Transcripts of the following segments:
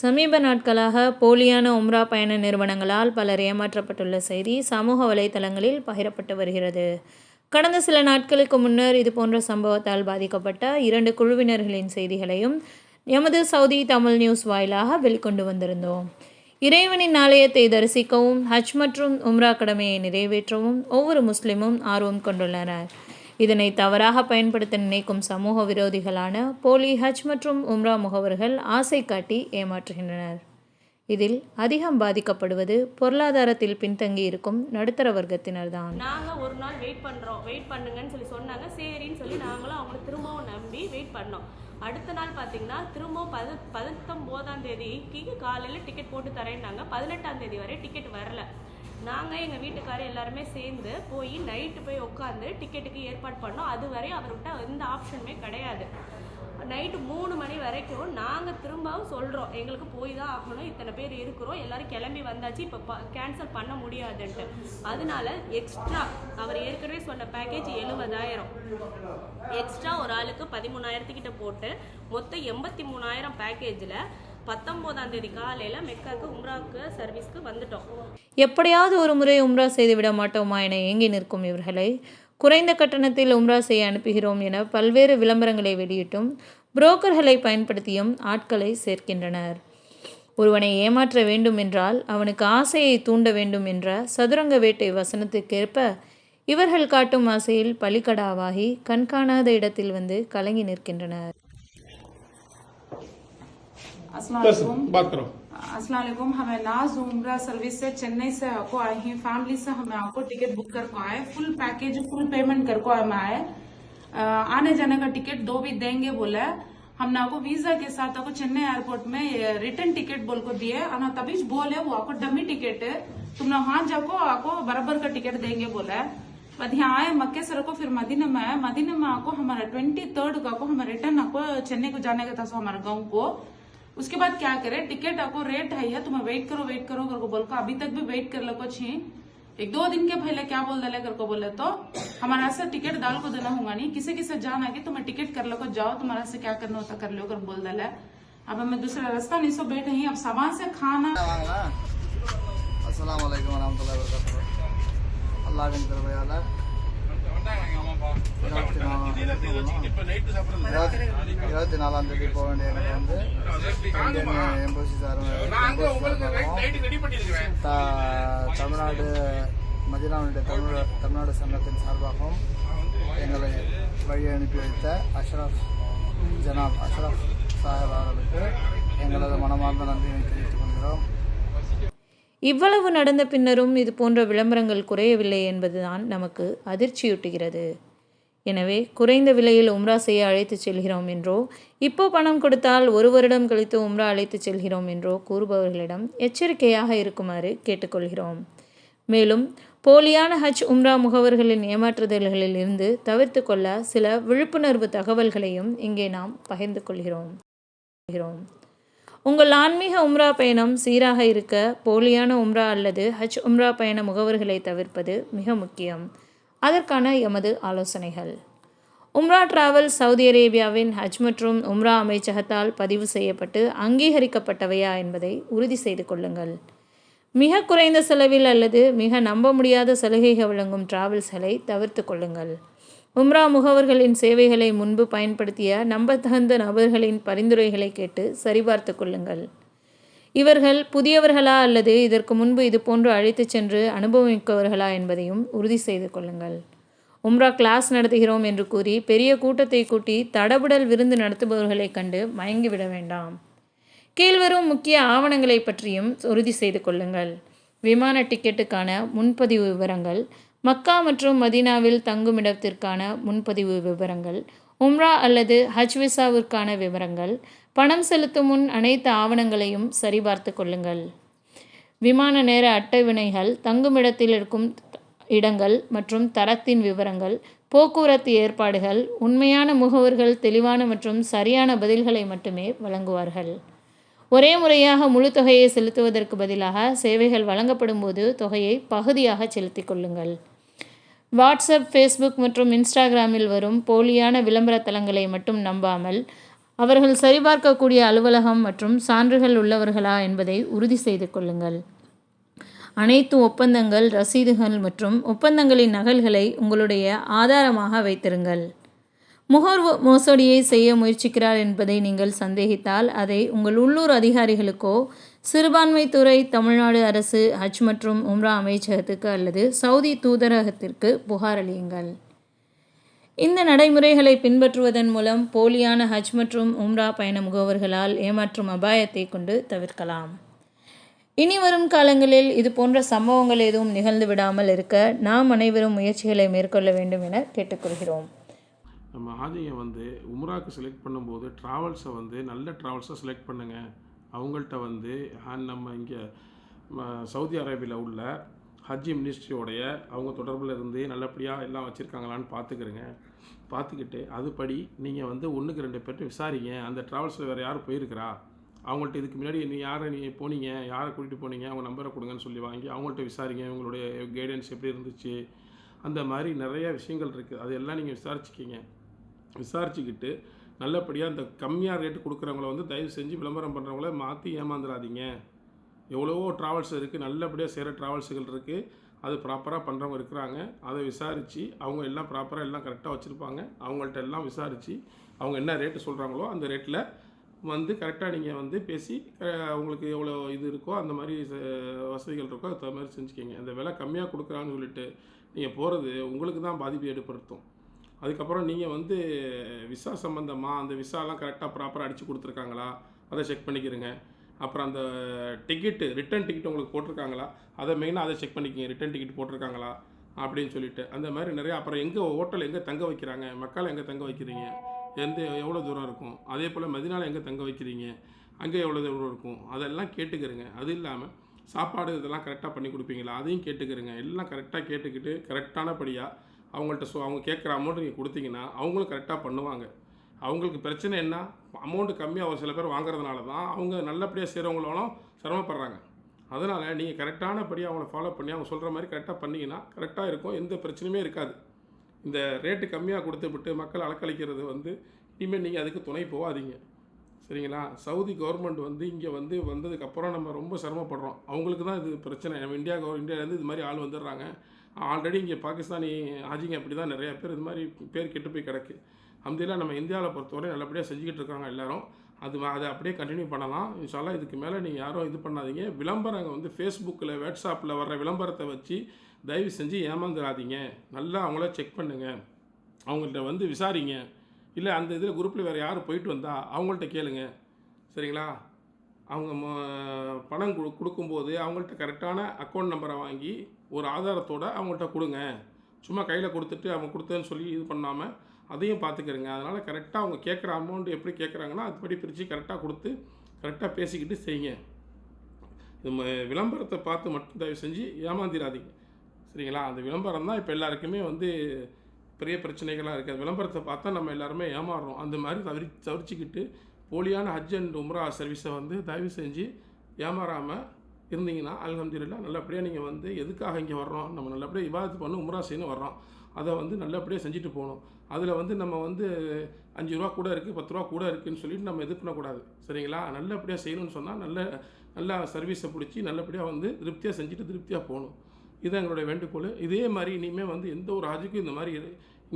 சமீப நாட்களாக போலியான உம்ரா பயண நிறுவனங்களால் பலர் ஏமாற்றப்பட்டுள்ள செய்தி சமூக வலைதளங்களில் பகிரப்பட்டு வருகிறது. கடந்த சில நாட்களுக்கு முன்னர் இதுபோன்ற சம்பவத்தால் பாதிக்கப்பட்ட இரண்டு குழுவினர்களின் செய்திகளையும் எமது சவுதி தமிழ் நியூஸ் வாயிலாக வெளிக்கொண்டு வந்திருந்தோம். இறைவனின் ஆலயத்தை தரிசிக்கவும் ஹஜ் மற்றும் உம்ரா கடமையை நிறைவேற்றவும் ஒவ்வொரு முஸ்லிமும் ஆர்வம் கொண்டுள்ளனர். இதனை தவறாக பயன்படுத்த நினைக்கும் சமூக விரோதிகளான போலி ஹஜ் மற்றும் உம்ரா முகவர்கள் ஆசை காட்டி ஏமாற்றுகின்றனர். இதில் அதிகம் பாதிக்கப்படுவது பொருளாதாரத்தில் பின்தங்கி இருக்கும் நடுத்தர வர்க்கத்தினர் தான் நாங்கள் ஒரு நாள் வெயிட் பண்ணுறோம் வெயிட் பண்ணுங்கன்னு சொல்லி சொன்னாங்க. சரின்னு சொல்லி நாங்களும் அவங்கள திரும்பவும் நம்பி வெயிட் பண்ணோம். அடுத்த நாள் பார்த்தீங்கன்னா திரும்பவும் பது பத்தொம்போதாம் தேதிக்கு காலையில் டிக்கெட் போட்டு தரேன்னாங்க. பதினெட்டாம் தேதி வரை டிக்கெட் வரல. நாங்கள் எங்கள் வீட்டுக்காரர் எல்லாருமே சேர்ந்து போய் நைட்டு போய் உட்காந்து டிக்கெட்டுக்கு ஏற்பாடு பண்ணோம். அது வரை அவர்கிட்ட எந்த ஆப்ஷனுமே கிடையாது. நைட்டு மூணு மணி வரைக்கும் நாங்கள் திரும்பவும் சொல்கிறோம் எங்களுக்கு போய் தான் ஆகணும். இத்தனை பேர் இருக்கிறோம். எல்லாரும் கிளம்பி வந்தாச்சு. இப்போ கேன்சல் பண்ண முடியாதுன்ட்டு. அதனால எக்ஸ்ட்ரா அவர் ஏற்கனவே சொன்ன பேக்கேஜ் எழுபதாயிரம். எக்ஸ்ட்ரா ஒரு ஆளுக்கு பதிமூணாயிரத்துக்கிட்ட போட்டு மொத்தம் எண்பத்தி மூணாயிரம் பேக்கேஜில் பத்தொம்போதாம் தேதி காலையில் மெக்காவுக்கு உம்ராவுக்கு சர்வீஸ்க்கு வந்துட்டோம். எப்படியாவது ஒரு முறை உம்ரா செய்து விட மாட்டோமா என ஏங்கி நிற்கும் இவர்களை குறைந்த கட்டணத்தில் உம்ரா செய்ய அனுப்புகிறோம் என பல்வேறு விளம்பரங்களை வெளியிட்டும் புரோக்கர்களை பயன்படுத்தியும் ஆட்களை சேர்க்கின்றனர். ஒருவனை ஏமாற்ற வேண்டும் என்றால் அவனுக்கு ஆசையை தூண்ட வேண்டும் என்ற சதுரங்க வேட்டை வசனத்துக்கேற்ப இவர்கள் காட்டும் ஆசையில் பலிக்கடாவாகி கண்காணாத இடத்தில் வந்து கலங்கி நிற்கின்றனர். अस्सलाम बात करो। हमें नाज उम्रा सर्विस से चेन्नई से आपको आए हैं फैमिली से हमें आपको टिकट बुक कर को आए फुल पैकेज फुल पेमेंट कर को हम आए आने जाने का टिकट दो भी देंगे बोला है। हमने आपको वीज़ा के साथ आपको चेन्नई एयरपोर्ट में रिटर्न टिकट बोल को दिए और तभी बोले वो आपको डमी टिकट है। तुमने वहाँ जाको आपको बराबर का टिकट देंगे बोला है। बाद यहाँ आए मक्के सर को फिर मदीना में आए। मदीना में आपको हमारा ट्वेंटी थर्ड का को हमें रिटर्न आपको चेन्नई को जाने का था सो हमारे गाँव को। उसके बाद क्या करे? टिकट आपको रेट है, तुम वेट करो वेट करो करको बोल को अभी तक भी वेट कर लो छी। एक दो दिन के पहले क्या बोल दिले करको बोले तो हमारा से टिकट डाल को देना होगा नहीं। किसी किसे जाना की तुम्हें टिकट कर लो जाओ तुम्हारा से क्या करना होता कर लो कर बोल दिला। अब हमें दूसरा रास्ता नहीं सो बैठे ही अब सामान से खाना। असला இருபத்தி நாலாம் இருபத்தி- நாலாம் தேதி போக வேண்டிய எனக்கு வந்து இந்தியன் எம்பசி சார் தமிழ்நாடு மதினாவுடைய தமிழ் தமிழ்நாடு சங்கத்தின் சார்பாகவும் எங்களை வழி அனுப்பி வைத்த அஷ்ரஃப் ஜனாப் அஷ்ரஃப் சாஹிப் அவர்களுக்கு எங்களது மனமார்ந்த நன்றியை தெரிவித்துக் கொள்கிறோம் இவ்வளவு நடந்த பின்னரும் இது போன்ற விளம்பரங்கள் குறையவில்லை என்பதுதான் நமக்கு அதிர்ச்சியூட்டுகிறது எனவே குறைந்த விலையில் உம்ரா செய்ய அழைத்துச் செல்கிறோம் என்றோ இப்போ பணம் கொடுத்தால் ஒரு வருடம் கழித்து உம்ரா அழைத்து செல்கிறோம் என்றோ கூறுபவர்களிடம் எச்சரிக்கையாக இருக்குமாறு கேட்டுக்கொள்கிறோம் மேலும் போலியான ஹஜ் உம்ரா முகவர்களின் ஏமாற்றுதல்களில் இருந்து தவிர்த்து கொள்ள சில விழிப்புணர்வு தகவல்களையும் இங்கே நாம் பகிர்ந்து கொள்கிறோம். உங்கள் ஆன்மீக உம்ரா பயணம் சீராக இருக்க போலியான உம்ரா அல்லது ஹஜ் உம்ரா பயண முகவர்களை தவிர்ப்பது மிக முக்கியம் அதற்கான எமது ஆலோசனைகள். உம்ரா டிராவல் சவுதி அரேபியாவின் ஹஜ் மற்றும் உம்ரா அமைச்சகத்தால் பதிவு செய்யப்பட்டு அங்கீகரிக்கப்பட்டவையா என்பதை உறுதி செய்து கொள்ளுங்கள். மிக குறைந்த செலவில் அல்லது மிக நம்ப முடியாத சலுகைகள் வழங்கும் டிராவல்ஸ்களை தவிர்த்து கொள்ளுங்கள். உம்ரா முகவர்களின் சேவைகளை முன்பு பயன்படுத்திய நம்பத்தகுந்த நபர்களின் பரிந்துரைகளை கேட்டு சரிபார்த்து கொள்ளுங்கள். இவர்கள் புதியவர்களா அல்லது இதற்கு முன்பு இது போன்று அழைத்துச் சென்று அனுபவமிக்கவர்களா என்பதையும் உறுதி செய்து கொள்ளுங்கள். உம்ரா கிளாஸ் நடத்துகிறோம் என்று கூறி பெரிய கூட்டத்தை கூட்டி தடபுடல் விருந்து நடத்துபவர்களைக் கண்டு மயங்கிவிட வேண்டாம். கீழ்வரும் முக்கிய ஆவணங்களை பற்றியும் உறுதி செய்து கொள்ளுங்கள். விமான டிக்கெட்டுக்கான முன்பதிவு விவரங்கள் மக்கா மற்றும் மதீனாவில் தங்குமிடத்திற்கான முன்பதிவு விவரங்கள் உம்ரா அல்லது ஹஜ் விசாவிற்கான விவரங்கள் பணம் செலுத்தும் முன் அனைத்து ஆவணங்களையும் சரிபார்த்து கொள்ளுங்கள். விமான நேர அட்டவணைகள் தங்குமிடத்தில் இருக்கும் இடங்கள் மற்றும் தரத்தின் விவரங்கள் போக்குவரத்து ஏற்பாடுகள் உண்மையான முகவர்கள் தெளிவான மற்றும் சரியான பதில்களை மட்டுமே வழங்குவார்கள். ஒரே முறையாக முழு தொகையை செலுத்துவதற்கு பதிலாக சேவைகள் வழங்கப்படும் போது தொகையை பகுதியாக செலுத்திக் கொள்ளுங்கள். வாட்ஸ்அப் ஃபேஸ்புக் மற்றும் இன்ஸ்டாகிராமில் வரும் போலியான விளம்பர தளங்களை மட்டும் நம்பாமல் அவர்கள் சரிபார்க்கக்கூடிய அலுவலகம் மற்றும் சான்றுகள் உள்ளவர்களா என்பதை உறுதி செய்து கொள்ளுங்கள். அனைத்து ஒப்பந்தங்கள் ரசீதுகள் மற்றும் ஒப்பந்தங்களின் நகல்களை உங்களுடைய ஆதாரமாக வைத்திருங்கள். முகர் மோசடியை செய்ய முயற்சிக்கிறார் என்பதை நீங்கள் சந்தேகித்தால் அதை உங்கள் உள்ளூர் அதிகாரிகளுக்கோ சிறுபான்மைத்துறை தமிழ்நாடு அரசு ஹஜ் மற்றும் உம்ரா அமைச்சகத்துக்கு அல்லது சவுதி தூதரகத்திற்கு புகார் அளியுங்கள். இந்த நடைமுறைகளை பின்பற்றுவதன் மூலம் போலியான ஹஜ் மற்றும் உம்ரா பயண முகவர்களால் ஏமாற்றும் அபாயத்தை கொண்டு தவிர்க்கலாம். இனி வரும் காலங்களில் இது போன்ற சம்பவங்கள் எதுவும் நிகழ்ந்து விடாமல் இருக்க நாம் அனைவரும் முயற்சிகளை மேற்கொள்ள வேண்டும் என கேட்டுக்கொள்கிறோம். நம்ம ஆதியை வந்து உம்ராக்கு செலக்ட் பண்ணும்போது ட்ராவல்ஸை வந்து நல்ல ட்ராவல்ஸை செலக்ட் பண்ணுங்கள் அவங்கள்ட்ட வந்து நம்ம இங்கே சவுதி அரேபியாவில் உள்ள ஹஜ்ஜி மினிஸ்ட்ரியோடைய அவங்க தொடர்பில் இருந்து நல்லபடியாக எல்லாம் வச்சுருக்காங்களான்னு பார்த்துக்கிறங்க பார்த்துக்கிட்டு அதுபடி நீங்கள் வந்து ஒன்றுக்கு ரெண்டு பேர்ட்ட விசாரிங்க. அந்த ட்ராவல்ஸில் வேறு யார் போயிருக்கிறா? அவங்கள்ட்ட இதுக்கு முன்னாடி நீ யாரை நீ போனீங்க? யாரை கூட்டிகிட்டு போனீங்க? அவங்க நம்பரை கொடுங்கன்னு சொல்லி வாங்கி அவங்கள்ட்ட விசாரிங்க. இவங்களுடைய கைடன்ஸ் எப்படி இருந்துச்சு? அந்த மாதிரி நிறைய விஷயங்கள் இருக்குது அதெல்லாம் நீங்கள் விசாரிச்சுக்கிங்க. விசாரிச்சுக்கிட்டு நல்லபடியாக இந்த கம்மியாக ரேட்டு கொடுக்குறவங்கள வந்து தயவு செஞ்சு விளம்பரம் பண்ணுறவங்கள மாற்றி ஏமாந்துடாதீங்க எவ்வளவோ ட்ராவல்ஸ் இருக்குது நல்லபடியாக செய்கிற ட்ராவல்ஸுகள் இருக்குது அது ப்ராப்பராக பண்ணுறவங்க இருக்கிறாங்க. அதை விசாரித்து அவங்க எல்லாம் ப்ராப்பராக எல்லாம் கரெக்டாக வச்சுருப்பாங்க. அவங்கள்ட்ட எல்லாம் விசாரித்து அவங்க என்ன ரேட்டு சொல்கிறாங்களோ அந்த ரேட்டில் வந்து கரெக்டாக நீங்கள் வந்து பேசி உங்களுக்கு அவங்களுக்கு எவ்வளோ இது இருக்கோ அந்த மாதிரி வசதிகள் இருக்கோ அது மாதிரி செஞ்சுக்கிங்க. அந்த விலை கம்மியாக கொடுக்குறான்னு சொல்லிட்டு நீங்கள் போகிறது உங்களுக்கு தான் பாதிப்பு ஏற்படுத்தும். அதுக்கப்புறம் நீங்கள் வந்து விசா சம்மந்தமாக அந்த விசாலாம் கரெக்டாக ப்ராப்பராக அடித்து கொடுத்துருக்காங்களா? அதை செக் பண்ணிக்கிறங்க. அப்புறம் அந்த டிக்கெட்டு ரிட்டர்ன் டிக்கெட் உங்களுக்கு போட்டிருக்காங்களா? அதை மெயினாக அதை செக் பண்ணிக்கோங்க. ரிட்டர்ன் டிக்கெட் போட்டிருக்காங்களா? அப்படின்னு சொல்லிட்டு. அந்த மாதிரி நிறைய அப்புறம் எங்கே ஹோட்டல் எங்கே தங்க வைக்கிறாங்க? மக்களை எங்கே தங்க வைக்கிறீங்க? எந்த எவ்வளோ தூரம் இருக்கும்? அதே போல் மதினால எங்கே தங்க வைக்கிறீங்க? அங்கே எவ்வளோ தூரம் இருக்கும்? அதெல்லாம் கேட்டுக்கிறேங்க. அது இல்லாமல் சாப்பாடு இதெல்லாம் கரெக்டாக பண்ணி கொடுப்பீங்களா? அதையும் கேட்டுக்கிறேங்க. எல்லாம் கரெக்டாக கேட்டுக்கிட்டு கரெக்டானபடியாக அவங்கள்ட்ட ஸோ அவங்க கேட்குற அமௌண்ட் நீங்கள் கொடுத்தீங்கன்னா அவங்களும் கரெக்டாக பண்ணுவாங்க. அவங்களுக்கு பிரச்சனை என்ன? அமௌண்ட்டு கம்மியாக ஒரு சில பேர் வாங்குறதுனால தான் அவங்க நல்லபடியாக செய்கிறவங்களும் சிரமப்படுறாங்க. அதனால் நீங்கள் கரெக்டானபடி அவங்கள ஃபாலோ பண்ணி அவங்க சொல்கிற மாதிரி கரெக்டாக பண்ணீங்கன்னா கரெக்டாக இருக்கும். எந்த பிரச்சனையுமே இருக்காது. இந்த ரேட்டு கம்மியாக கொடுத்துவிட்டு மக்கள் அலக்களிக்கிறது வந்து இனிமேல் நீங்கள் அதுக்கு துணை போகாதீங்க. சரிங்களா? சவுதி கவர்மெண்ட் வந்து இங்கே வந்து வந்ததுக்கப்புறம் நம்ம ரொம்ப சிரமப்படுறோம். அவங்களுக்கு தான் இது பிரச்சனை. நம்ம இந்தியா கவர் இந்தியாவிலேருந்து இது மாதிரி ஆள் வந்துடுறாங்க. ஆல்ரெடி இங்கே பாகிஸ்தானி ஆஜிங்க அப்படி தான் நிறைய பேர் இது மாதிரி பேர் கெட்டு போய் கிடக்கு. அம்திலாம் நம்ம இந்தியாவில் பொறுத்தவரை நல்லபடியாக செஞ்சுக்கிட்டு இருக்காங்க எல்லாரும். அது அதை அப்படியே கண்டினியூ பண்ணலாம். இன்ஷால்லாம் இதுக்கு மேலே நீங்கள் யாரும் இது பண்ணாதீங்க. விளம்பரங்க வந்து ஃபேஸ்புக்கில் வாட்ஸ்அப்பில் வர்ற விளம்பரத்தை வச்சு தயவு செஞ்சு ஏமாந்துடாதீங்க நல்லா அவங்கள செக் பண்ணுங்கள் அவங்கள்ட்ட வந்து விசாரிங்க. இல்லை அந்த இதில் குரூப்பில் வேறு யார் போயிட்டு வந்தால் அவங்கள்ட்ட கேளுங்க. சரிங்களா? அவங்க பணம் கொடு கொடுக்கும்போது அவங்கள்ட்ட கரெக்டான அக்கௌண்ட் நம்பரை வாங்கி ஒரு ஆதாரத்தோடு அவங்கள்ட்ட கொடுங்க. சும்மா கையில் கொடுத்துட்டு அவங்க கொடுத்தேன்னு சொல்லி இது பண்ணாமல் அதையும் பார்த்துக்கிறங்க அதனால் கரெக்டாக அவங்க கேட்குற அமௌண்ட் எப்படி கேட்குறாங்கன்னா அதுபடி பிரித்து கரெக்டாக கொடுத்து கரெக்டாக பேசிக்கிட்டு செய்யுங்க. இது ம- விளம்பரத்தை பார்த்து மட்டும் தயவு செஞ்சு ஏமாந்திராதீங்க. சரிங்களா? அந்த விளம்பரம் தான் இப்போ எல்லாருக்குமே வந்து பெரிய பிரச்சனைகளாக இருக்குது விளம்பரத்தை பார்த்தா நம்ம எல்லாருமே ஏமாறுறோம். அந்த மாதிரி தவிர தவிர்ச்சிக்கிட்டு போலியான ஹஜ் அண்ட் உம்ரா சர்வீஸை வந்து தயவு செஞ்சு ஏமாறாமல் இருந்தீங்கன்னா அலமதுல்லா நல்லபடியாக நீங்கள் வந்து எதுக்காக இங்கே வர்றோம்? நம்ம நல்லபடியாக விவாதத்து பண்ணி உம்ரா செய்யணும் வர்றோம். அதை வந்து நல்லபடியாக செஞ்சுட்டு போகணும். அதில் வந்து நம்ம வந்து அஞ்சு ரூபா கூட இருக்குது பத்து ரூபா கூட இருக்குதுன்னு சொல்லிட்டு நம்ம இது பண்ணக்கூடாது. சரிங்களா? நல்லபடியாக செய்யணும்னு சொன்னால் நல்ல நல்லா சர்வீஸை பிடிச்சி நல்லபடியாக வந்து திருப்தியாக செஞ்சுட்டு திருப்தியாக போகணும். இதுதான் எங்களுடைய வேண்டுகோள். இதே மாதிரி இனிமேல் வந்து எந்த ஒரு ஆஜுக்கும் இந்த மாதிரி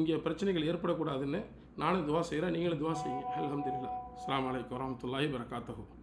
இங்கே பிரச்சனைகள் ஏற்படக்கூடாதுன்னு நானும் துவா செய்கிறேன் நீங்களும் துவா செய்யுங்க. அலமதுல்லா அஸ்ஸலாமு வலைக்கம் வரமத்துல்லாஹி வரகாத்துஹு